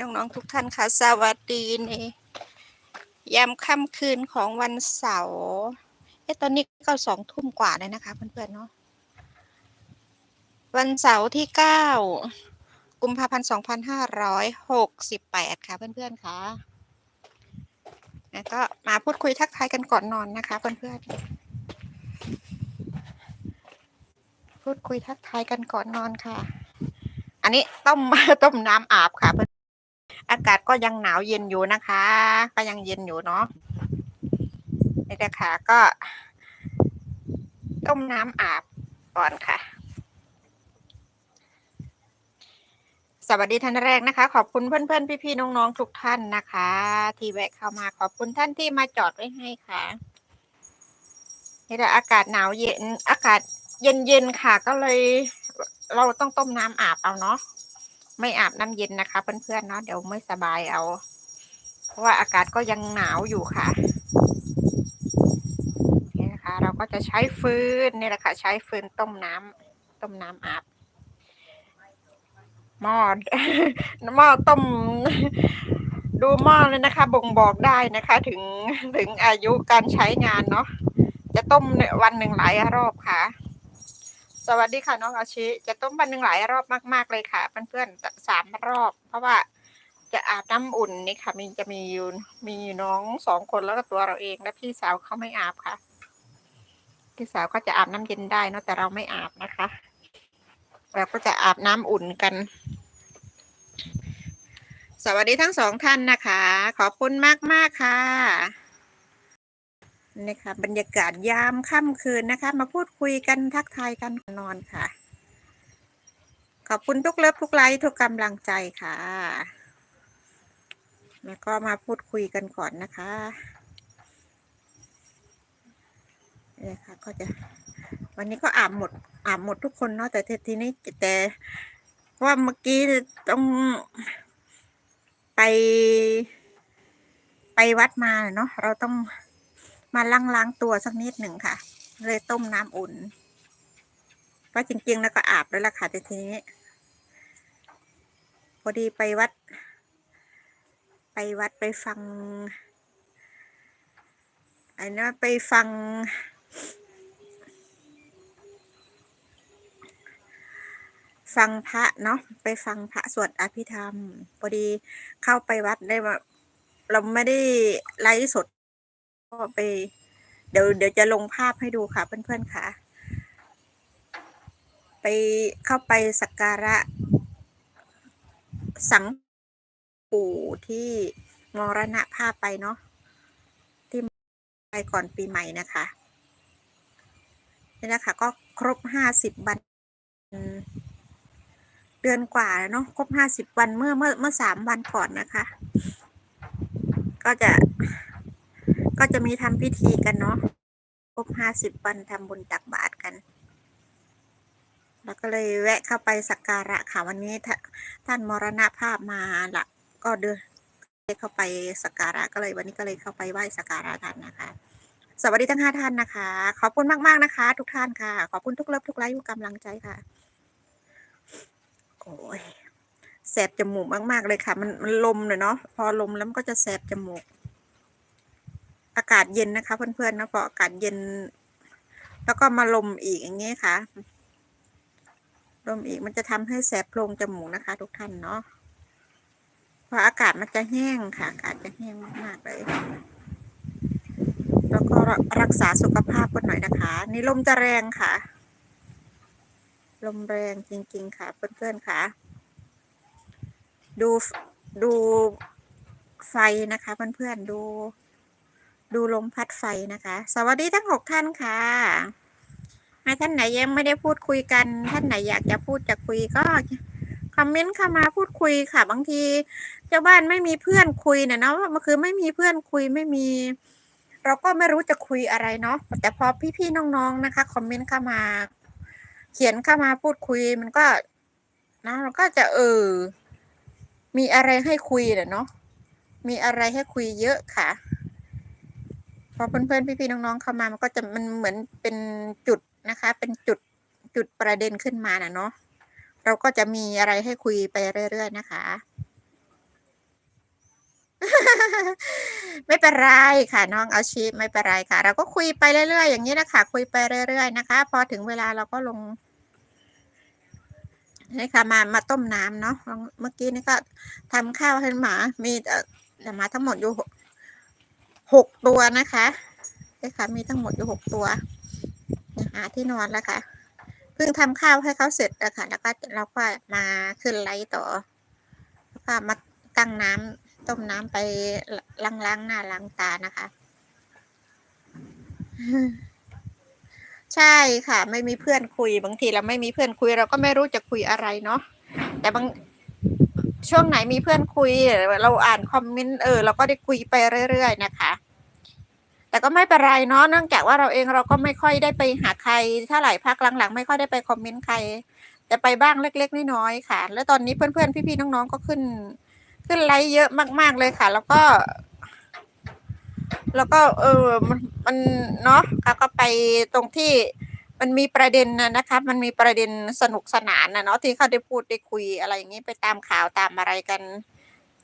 น้องๆทุกท่านค่ะ สวัสดีในยามค่ำคืนของวันเสาร์เอ๊ะตอนนี้ก็สองทุ่มกว่าเลยนะคะเพื่อนๆเนาะวันเสาร์ที่เก้ากุมภาพันธ์สองพันห้าร้อยหกสิบแปดค่ะเพื่อนๆค่ะแล้วก็มาพูดคุยทักทายกันก่อนนอนนะคะเพื่อนๆพูดคุยทักทายกันก่อนนอนค่ะ อันนี้ต้มต้มน้ำอาบค่ะเพื่อน อากาศก็ยังหนาวเย็นอยู่นะคะ ก็ยังเย็นอยู่เนาะนี่นะคะก็ ต้มน้ำอาบก่อนค่ะ สวัสดีท่านแรกนะคะ ขอบคุณเพื่อนๆ พี่ๆ น้องๆ ทุกท่านนะคะ ที่แวะเข้ามาขอบคุณท่านที่มาจอดไว้ให้ค่ะนี่แหละอากาศหนาวเย็น อากาศเย็นๆค่ะ ก็เลย เราต้องต้มน้ำอาบเอาเนาะ ไม่อาบน้ำเย็นนะคะเพื่อนๆเนาะเดี๋ยวไม่สบายเอา เพราะว่าอากาศก็ยังหนาวอยู่ค่ะนี่นะคะ เราก็จะใช้ฟืนนี่แหละค่ะ ใช้ฟืนต้มน้ำต้มน้ำอาบหม้อหม้อต้ม ดูหม้อเลยนะคะ บ่งบอกได้นะคะ ถึงถึงอายุการใช้งานเนาะจะต้มวันหนึ่งหลายรอบค่ะ สวัสดีค่ะน้องอาชิ จะต้มวันหนึ่งหลายรอบมากๆเลยค่ะเพื่อนๆสามรอบ เพราะว่าจะอาบน้ำอุ่นนี่ค่ะ มีจะมีอยู่มีน้องสองคนแล้วก็ตัวเราเองและพี่สาวเขาไม่อาบค่ะ พี่สาวก็จะอาบน้ำเย็นได้เนะแต่เราไม่อาบนะคะเราก็จะอาบน้ำอุ่นกัน สวัสดีทั้งสองท่านนะคะ ขอบคุณมากมากๆค่ะ นี่ค่ะบรรยากาศยามค่ำคืนนะคะ มาพูดคุยกันทักทายกันนอนค่ะ ขอบคุณทุกเลิฟทุกไลค์ทุกกำลังใจค่ะ แล้วก็มาพูดคุยกันก่อนนะคะเนี่ยค่ะก็จะวันนี้ก็อาบหมดอาบหมดทุกคนเนาะแต่ทีนี้แต่ว่าเมื่อกี้ต้องไป ไปวัดมาเนาะเราต้อง มาล้างล้างตัวสักนิดหนึ่งค่ะ เลยต้มน้ำอุ่นเพราะจริงๆแล้วก็อาบแล้วล่ะค่ะแต่ทีนี้ พอดีไปวัด ไปวัดไปฟังไอ้นไปฟัง ฟังพระเนาะไปฟังพระสวดอภิธรรมพอดีเข้าไปวัดได้ว่าเราไม่ได้ไลฟ์สด ก็ไป เดี๋ยวเดี๋ยวจะลงภาพให้ดูค่ะ เพื่อนๆค่ะ ไปเข้าไปสักการะ สังปู่ที่มรณะภาพไปเนาะที่ไปก่อนปีใหม่นะคะนี่นะคะ ก็ครบห้าสิบวันเดือนกว่าเนาะครบห้าสิบวันเมื่อเมื่อเมื่อสามวันก่อนนะคะ ก็จะ ก็จะมีทำพิธีกันเนาะครบห้าสิบวันทำบุญตักบาตรกัน แล้วก็เลยแวะเข้าไปสักการะค่ะวันนี้ท่านมรณภาพมาละก็เดินเข้าไปสักการะก็เลยวันนี้ก็เลยเข้าไปไหว้สักการะท่านนะคะ สวัสดีทั้งห้าท่านนะคะ ขอบคุณมาก ๆ นะคะ ทุกท่านค่ะ ขอบคุณทุกเลิฟทุกไลค์ทุกกำลังใจค่ะ โอ้ยแสบจมูกมาก ๆ เลยค่ะ มันมันลมเลยเนาะพอลมแล้วมันก็จะแสบจมูก อากาศเย็นนะคะ เพื่อนๆนะพออากาศเย็น แล้วก็มาลมอีกอย่างเงี้ยค่ะ ลมอีกมันจะทำให้แสบโพรงจมูกนะคะ ทุกท่านเนาะเพราะอากาศมันจะแห้งค่ะ อากาศจะแห้งมากๆเลยแล้วก็รักษาสุขภาพกันหน่อยนะคะ นี่ลมจะแรงค่ะ ลมแรงจริง ๆ ค่ะ เพื่อนๆค่ะ ดูดูไฟนะคะ เพื่อนๆดู ดูลมพัดไฟนะคะ สวัสดีทั้งหกท่านค่ะให้ท่านไหนยังไม่ได้พูดคุยกัน ท่านไหนอยากจะพูดจะคุยก็คอมเมนต์เข้ามาพูดคุยค่ะ บางทีเจ้าบ้านไม่มีเพื่อนคุยเนี่ยเนาะมันคือไม่มีเพื่อนคุยไม่มี เราก็ไม่รู้จะคุยอะไรเนาะแต่พอพี่ๆน้องๆนะคะคอมเมนต์เข้ามา เขียนเข้ามาพูดคุยมันก็นะเราก็จะเออ มีอะไรให้คุยเนาะมีอะไรให้คุยเยอะค่ะ พอเพื่อนๆพี่ๆน้องๆเข้ามามันก็จะมันเหมือนเป็นจุดนะคะ เป็นจุดจุดประเด็นขึ้นมาน่ะเนาะเราก็จะมีอะไรให้คุยไปเรื่อยๆนะคะ ไม่เป็นไรค่ะ น้องเอาชีพไม่เป็นไรค่ะ เราก็คุยไปเรื่อยๆ อย่างนี้นะคะ คุยไปเรื่อยๆนะคะ พอถึงเวลาเราก็ลงนี่ค่ะมามาต้มน้ำเนาะเมื่อกี้นี่ก็ทำข้าวให้หมา มีเอ่หมาทั้งหมดอยู่ หกตัวนะคะนี่ค่ะมีทั้งหมดอยู่หกตัวหาที่นอนแล้วค่ะเพิ่งทำข้าวให้เขาเสร็จแล้วค่ะแล้วก็เราก็มาขึ้นไลฟ์ต่อแล้วก็มาตั้งน้ำต้มน้ำไปล้างล้างหน้าล้างตานะคะ ใช่ค่ะ ไม่มีเพื่อนคุย บางทีเราไม่มีเพื่อนคุย เราก็ไม่รู้จะคุยอะไรเนาะแต่บาง ช่วงไหนมีเพื่อนคุย เราอ่านคอมเมนต์เออเราก็ได้คุยไปเรื่อยๆนะคะ แต่ก็ไม่เป็นไรเนาะเนื่องจากว่าเราเองเราก็ไม่ค่อยได้ไปหาใครเท่าไหร่พักหลังๆ ไม่ค่อยได้ไปคอมเมนต์ใคร แต่ไปบ้างเล็กๆน้อยๆค่ะ แล้วตอนนี้เพื่อนๆพี่ๆน้องๆก็ขึ้น ขึ้นไลฟ์เยอะมาก ๆเลยค่ะ แล้วก็ แล้วก็เออมันมันเนาะก็ไปตรงที่ มันมีประเด็นนะนะคะมันมีประเด็นสนุกสนานนะเนาะที่เขาได้พูดได้คุยอะไรอย่างนี้ไปตามข่าวตามอะไรกัน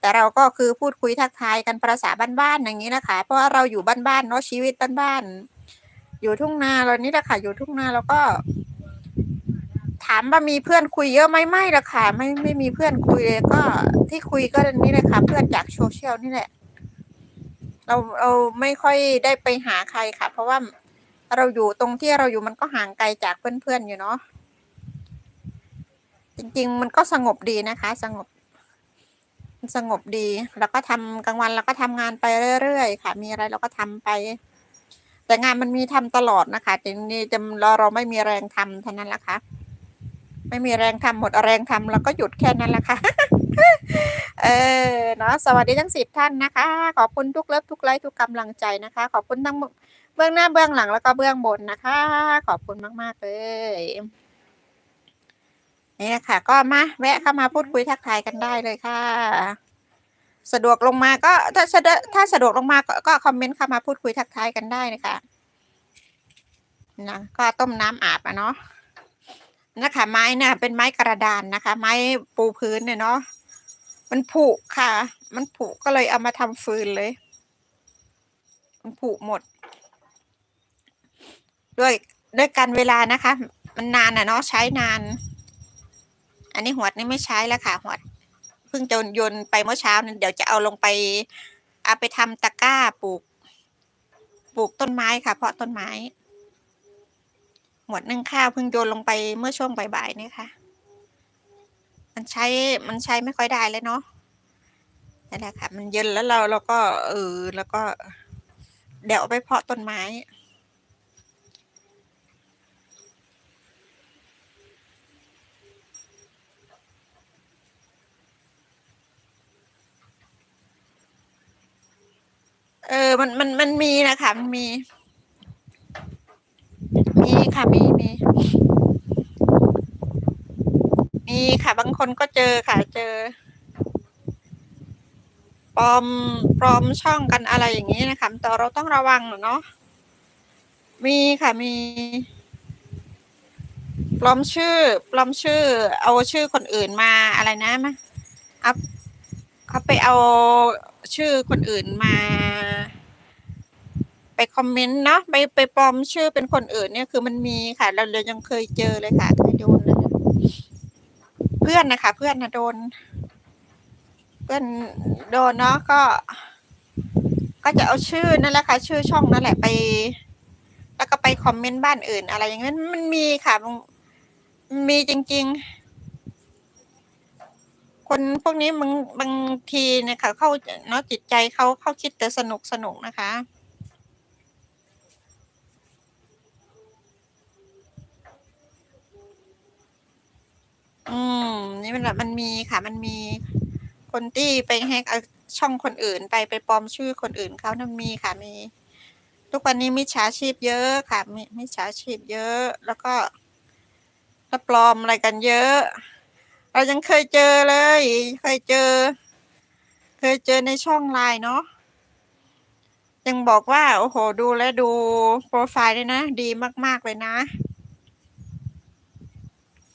แต่เราก็คือพูดคุยทักทายกันภาษาบ้านๆอย่างนี้นะคะ เพราะว่าเราอยู่บ้านๆเนาะชีวิตบ้านๆอยู่ทุ่งนาเรานี่แหละค่ะอยู่ทุ่งนาแล้วก็ ถามว่ามีเพื่อนคุยเยอะไหมไม่ละค่ะ ไม่ไม่มีเพื่อนคุยเลยก็ที่คุยก็นี่เลยค่ะ เพื่อนจากโซเชียลนี่แหละ เราเราไม่ค่อยได้ไปหาใครค่ะ เพราะว่า เราอยู่ตรงที่เราอยู่มันก็ห่างไกลจากเพื่อนๆอยู่เนาะจริง ๆ มันก็สงบดีนะคะ สงบ สงบดี แล้วก็ทำกลางวันเราก็ทำงานไปเรื่อยๆค่ะ มีอะไรเราก็ทำไป แต่งานมันมีทำตลอดนะคะแต่นี่จะเราเราไม่มีแรงทำเท่านั้นแหละค่ะไม่มีแรงทำหมดแรงทำแล้วก็หยุดแค่นั้นแหละค่ะเออเนาะสวัสดีทั้งสิบท่านนะคะ ขอบคุณทุกเลิฟทุกไลค์ทุกกำลังใจนะคะ ขอบคุณทั้ง เบื้องหน้าเบื้องหลังแล้วก็เบื้องบนนะคะ ขอบคุณมาก ๆ เลยนี่นะคะก็มาแวะเข้ามาพูดคุยทักทายกันได้เลยค่ะ สะดวกลงมาก็ถ้าสะดวกถ้าสะดวกลงมาก็ก็คอมเมนต์เข้ามาพูดคุยทักทายกันได้นะคะนะก็ต้มน้ำอาบอะเนาะนะคะไม้น่ะเป็นไม้กระดานนะคะ ไม้ปูพื้นเนี่ยเนาะมันผุค่ะ มันผุก็เลยเอามาทำฟืนเลย มันผุหมด ด้วยด้วยกันเวลานะคะ มันนานอะเนาะใช้นาน อันนี้หัวนี่ไม่ใช้แล้วค่ะ หัวเพิ่งจะโยนไปเมื่อเช้านั้นเดี๋ยวจะเอาลงไปเอาไปทำตะกร้าปลูก ปลูกต้นไม้ค่ะ เพราะต้นไม้หมวดนึ่งข้าวเพิ่งโยนลงไปเมื่อช่วงบ่ายๆนี่ค่ะ มันใช้มันใช้ไม่ค่อยได้เลยเนาะนั่นแหละค่ะ มันเย็นแล้วเราเราก็เออแล้วก็เดี๋ยวไปเพาะต้นไม้ เออ มันมันมันมีนะคะมันมี มีค่ะมีมี มีค่ะ บางคนก็เจอค่ะ เจอปลอมปลอมช่องกันอะไรอย่างนี้นะคะแต่เราต้องระวังเนาะมีค่ะมีปลอมชื่อปลอมชื่อ เอาชื่อคนอื่นมาอะไรนะมาเอาเขาไปเอาชื่อคนอื่นมา ไปคอมเมนต์เนาะไปไปปลอมชื่อเป็นคนอื่นเนี่ยคือมันมีค่ะ เราเรายังเคยเจอเลยค่ะเคยโดนเลยเพื่อนนะคะ เพื่อนนะโดน เพื่อนโดนเนาะก็ ก็จะเอาชื่อนั่นแหละค่ะ ชื่อช่องนั่นแหละไป แล้วก็ไปคอมเมนต์บ้านอื่น อะไรอย่างนั้นมันมีค่ะมีจริง ๆ คนพวกนี้บางบางทีเนี่ยค่ะ เข้าเนาะจิตใจเขาเขาคิดแต่สนุกสนุกนะคะ อื มนี่มันแบบมันมีค่ะ มันมีคนที่ไปแฮกช่องคนอื่น ไปไปปลอมชื่อคนอื่นเขานั่นมีค่ะมี ทุกวันนี้มิจฉาชีพเยอะค่ะมิมิจฉาชีพเยอะ แล้วก็แล้วปลอมอะไรกันเยอะ เรายังเคยเจอเลย เคยเจอ เคยเจอในช่องไลน์เนาะยังบอกว่า โอ้โห ดูแลดูโปรไฟล์เลยนะ ดีมาก ๆ เลยนะ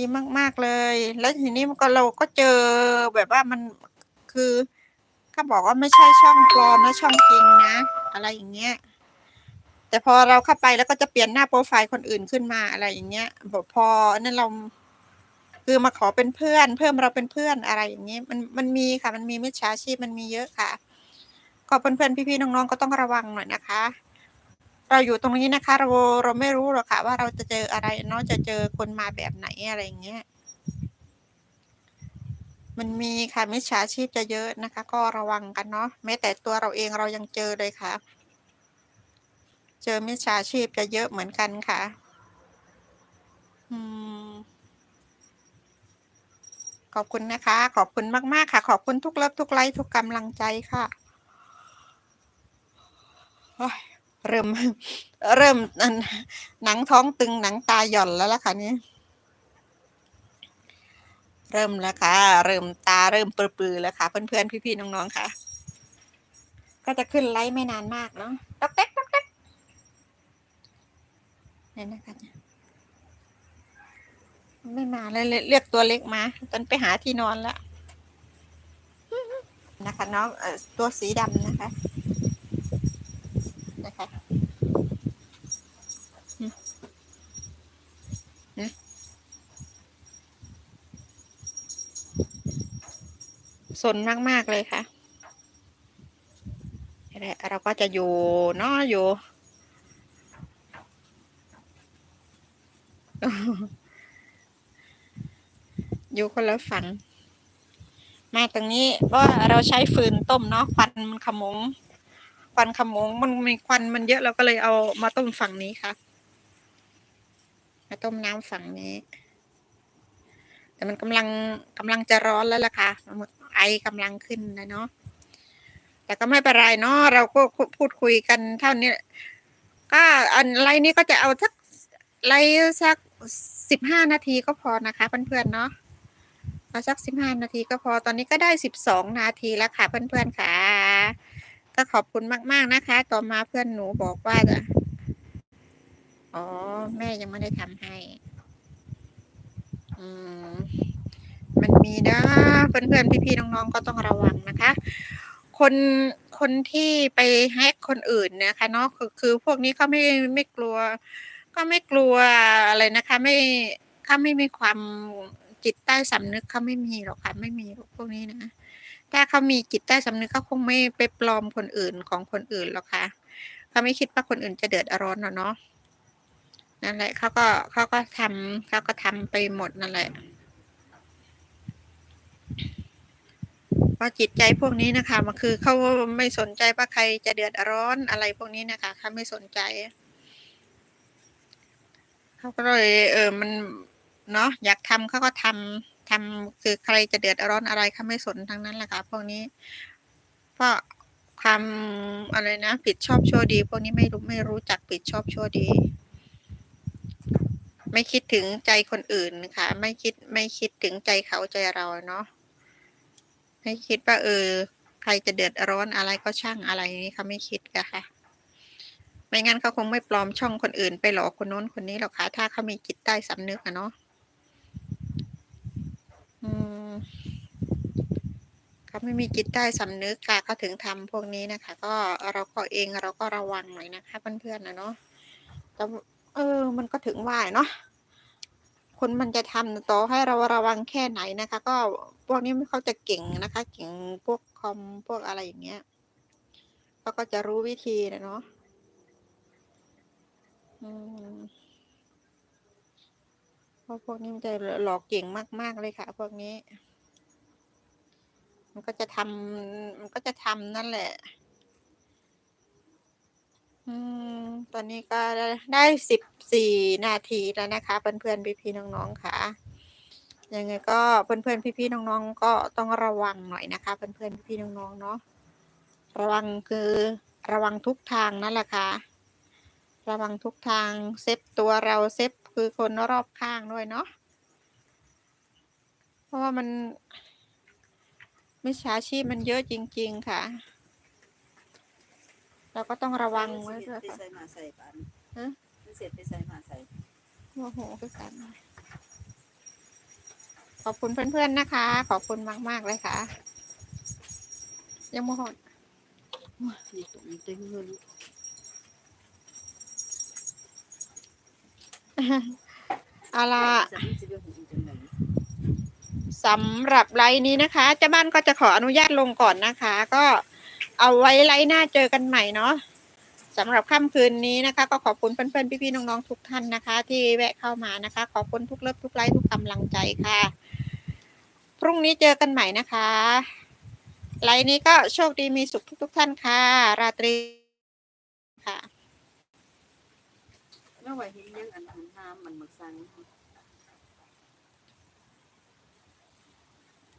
ดีมากๆเลย แล้วทีนี้มันก็เราก็เจอแบบว่ามันคือเขาบอกว่าไม่ใช่ช่องปลอมนะช่องจริงนะ อะไรอย่างเงี้ย แต่พอเราเข้าไปแล้วก็จะเปลี่ยนหน้าโปรไฟล์คนอื่นขึ้นมาอะไรอย่างเงี้ยบอกพอนั่นเรา คือมาขอเป็นเพื่อน เพิ่มเราเป็นเพื่อนอะไรอย่างเงี้ยมันมันมีค่ะ มันมีมิจฉาชีพมันมีเยอะค่ะก็เพื่อนๆพี่ๆน้องๆก็ต้องระวังหน่อยนะคะ เราอยู่ตรงนี้นะคะ เราเราไม่รู้หรอกค่ะ ว่าเราจะเจออะไรเนาะจะเจอคนมาแบบไหนอะไรอย่างเงี้ย มันมีค่ะมิจฉาชีพจะเยอะนะคะ ก็ระวังกันเนาะแม้แต่ตัวเราเองเรายังเจอเลยค่ะ เจอมิจฉาชีพจะเยอะเหมือนกันค่ะ อืมขอบคุณนะคะ ขอบคุณมาก ๆ ค่ะ ขอบคุณทุกเลิฟทุกไลค์ทุกกำลังใจค่ะโอ้ย เริ่ม เริ่มหนังท้องตึงหนังตาหย่อนแล้วล่ะค่ะนี่เริ่มแล้วค่ะ เริ่มตาเริ่มปลือๆแล้วค่ะ เพื่อนๆพี่ๆน้องๆค่ะ ก็จะขึ้นไลค์ไม่นานมากเนาะต๊อกแต๊กต๊อกแต๊กเนี่ยนะคะไม่มาเลยเรียกตัวเล็กมาตอนไปหาที่นอนแล้วนะคะน้องตัวสีดำนะคะอืมอืม สนมากๆเลยค่ะเราก็จะอยู่เนาะอยู่ อยู่คนละฝั่งมาตรงนี้เพราะว่าเราใช้ฟืนต้มเนาะควันมันขมงควันขมงมันมีควันมันเยอะเราก็เลยเอามาต้มฝั่งนี้ค่ะ มาต้มน้ำฝั่งนี้ แต่มันกำลังกำลังจะร้อนแล้วล่ะค่ะ กำลังขึ้นนะเนาะแต่ก็ไม่เป็นไรเนาะเราก็พูดคุยกันเท่านี้ก็อันไลน์นี้ก็จะเอาสักไลน์สักสิบห้านาทีก็พอนะคะเพื่อนๆเนาะเอาสักสิบห้านาทีก็พอตอนนี้ก็ได้สิบสองนาทีแล้วค่ะเพื่อนๆค่ะ ก็ขอบคุณมาก ๆนะคะ ต่อมาเพื่อนหนูบอกว่าจะอ๋อ แม่ยังไม่ได้ทำให้ อืม มันมีนะเพื่อนๆพี่ๆน้องๆก็ต้องระวังนะคะ คนคนที่ไปแฮกคนอื่นนะคะเนาะคือคือพวกนี้เขาไม่ไม่กลัว ก็ไม่กลัวอะไรนะคะ ไม่เขาไม่มีความจิตใต้สำนึกเขาไม่มีหรอกค่ะไม่มีพวกนี้นะถ้าเขามีจิตใต้สำนึกเขาคงไม่ไปปลอมคนอื่นของคนอื่นหรอกค่ะเขาไม่คิดว่าคนอื่นจะเดือดร้อนหรอกเนาะนั่นแหละเขาก็เขาก็ทำเขาก็ทำไปหมดนั่นแหละ ว่าะจิตใจพวกนี้นะคะมันคือเขาไม่สนใจว่าใครจะเดือดร้อนอะไรพวกนี้นะคะเขาไม่สนใจเขาก็เลยเออมันเนาะอยากทำเขาก็ทำทำคือใครจะเดือดร้อนอะไรเขาไม่สนทั้งนั้นแหละค่ะพวกนี้เพราะความอะไรนะผิดชอบชั่วดี พวกนี้ไม่รู้ไม่รู้จักผิดชอบชั่วดี ไม่คิดถึงใจคนอื่นค่ะ ไม่คิดไม่คิดถึงใจเขาใจเราเนาะ ไม่คิดว่าเออ ใครจะเดือดร้อนอะไรก็ช่างอะไรนี้เขาไม่คิดกันค่ะ ไม่งั้นเขาคงไม่ปลอมช่องคนอื่น ไปหลอกคนโน้นคนนี้หรอกค่ะ ถ้าเขามีจิตใต้สำนึกอะเนาะอืมเขาไม่มีจิตใต้สำนึกค่ะเขาถึงทำพวกนี้นะคะ ก็เราก็เองเราก็ระวังหน่อยนะคะเพื่อนๆนะเนาะแต่เออ มันก็ถึงว่าเนาะ คนมันจะทำต่อให้เราระวังแค่ไหนนะคะ ก็พวกนี้เขาจะเก่งนะคะ เก่งพวกคอมพวกอะไรอย่างเงี้ยเขาก็จะรู้วิธีนะเนาะเพราะพวกนี้มันจะหลอกเก่งมาก ๆ เลยค่ะ พวกนี้ มันก็จะทำมันก็จะทำนั่นแหละ อืม ตอนนี้ก็ได้สิบสี่นาทีแล้วนะคะ เพื่อนๆพี่ๆน้องๆค่ะ ยังไงก็เพื่อนๆพี่ๆน้องๆก็ต้องระวังหน่อยนะคะ เพื่อนๆพี่ๆน้องๆเนาะ ระวังคือระวังทุกทางนั่นแหละค่ะ ระวังทุกทางเซฟตัวเราเซฟคือคนรอบข้างด้วยเนาะ เพราะว่ามันมิจฉาชีพมันเยอะจริง ๆ ค่ะ เราก็ต้องระวังไว้ด้วยไปค่ะ ใส่มาใส่ปันฮะมันเสียบไปใส่มาใส่โอ้โหคือกันขอบคุณเพื่อนๆนะคะ ขอบคุณมากๆเลยค่ะ ยังไม่หอดนี่ตรงนี้เต็มเงินเอาล่ะจะมีจะเป็นหูจังไหนสำหรับไลน์นี้นะคะเจ้าบ้านก็จะขออนุญาตลงก่อนนะคะ ก็ เอาไว้ไลน์หน้าเจอกันใหม่เนาะสำหรับค่ำคืนนี้นะคะ ก็ขอบคุณเพื่อนๆพี่ๆน้องๆทุกท่านนะคะ ที่แวะเข้ามานะคะ ขอบคุณทุกเลิฟทุกไลค์ทุกกำลังใจค่ะ พรุ่งนี้เจอกันใหม่นะคะไลน์นี้ก็โชคดีมีสุขทุก ๆ ท่านค่ะ ราตรีค่ะ เมื่อไหร่เห็นยังอันนั้นน้ำมันหมึกสัง